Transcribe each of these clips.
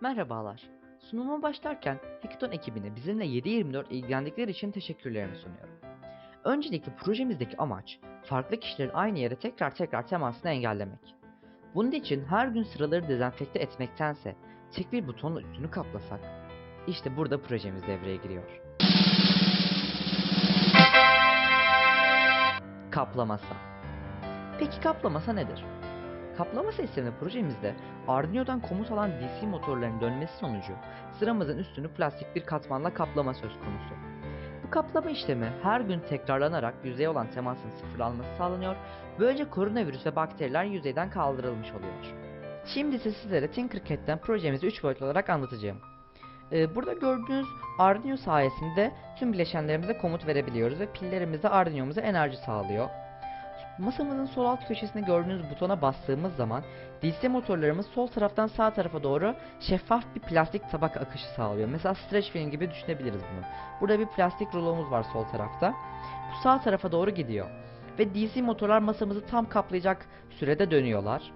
Merhabalar. Sunuma başlarken Hackathon ekibine bizimle 7/24 ilgilendikleri için teşekkürlerimi sunuyorum. Öncelikle projemizdeki amaç, farklı kişilerin aynı yere tekrar tekrar temasını engellemek. Bunun için her gün sıraları dezenfekte etmektense tek bir butonla üstünü kaplasak, işte burada projemiz devreye giriyor. Kaplamasa. Peki kaplamasa nedir? Kaplama isimli projemizde Arduino'dan komut alan DC motorlarının dönmesi sonucu sıramızın üstünü plastik bir katmanla kaplama söz konusu. Bu kaplama işlemi her gün tekrarlanarak yüzeye olan temasın sıfırlanması sağlanıyor, böylece koronavirüs ve bakteriler yüzeyden kaldırılmış oluyor. Şimdi ise sizlere Tinkercad'den projemizi 3 boyutlu olarak anlatacağım. Ee, burada gördüğünüz Arduino sayesinde tüm bileşenlerimize komut verebiliyoruz ve pillerimiz de Arduino'muza enerji sağlıyor. Masamızın sol alt köşesinde gördüğünüz butona bastığımız zaman DC motorlarımız sol taraftan sağ tarafa doğru şeffaf bir plastik tabaka akışı sağlıyor. Mesela stretch film gibi düşünebiliriz bunu. Burada bir plastik rulomuz var sol tarafta. Bu sağ tarafa doğru gidiyor. Ve DC motorlar masamızı tam kaplayacak sürede dönüyorlar.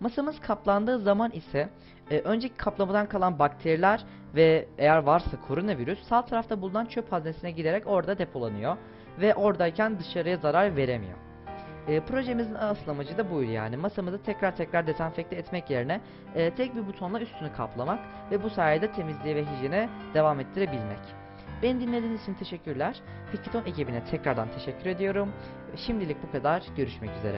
Masamız kaplandığı zaman ise e, önceki kaplamadan kalan bakteriler ve eğer varsa koronavirüs sağ tarafta bulunan çöp haznesine giderek orada depolanıyor ve oradayken dışarıya zarar veremiyor. E, projemizin asıl amacı da buydu yani masamızı tekrar tekrar dezenfekte etmek yerine e, tek bir butonla üstünü kaplamak ve bu sayede temizliğe ve hijyene devam ettirebilmek. Beni dinlediğiniz için teşekkürler. Hackathon ekibine tekrardan teşekkür ediyorum. Şimdilik bu kadar. Görüşmek üzere.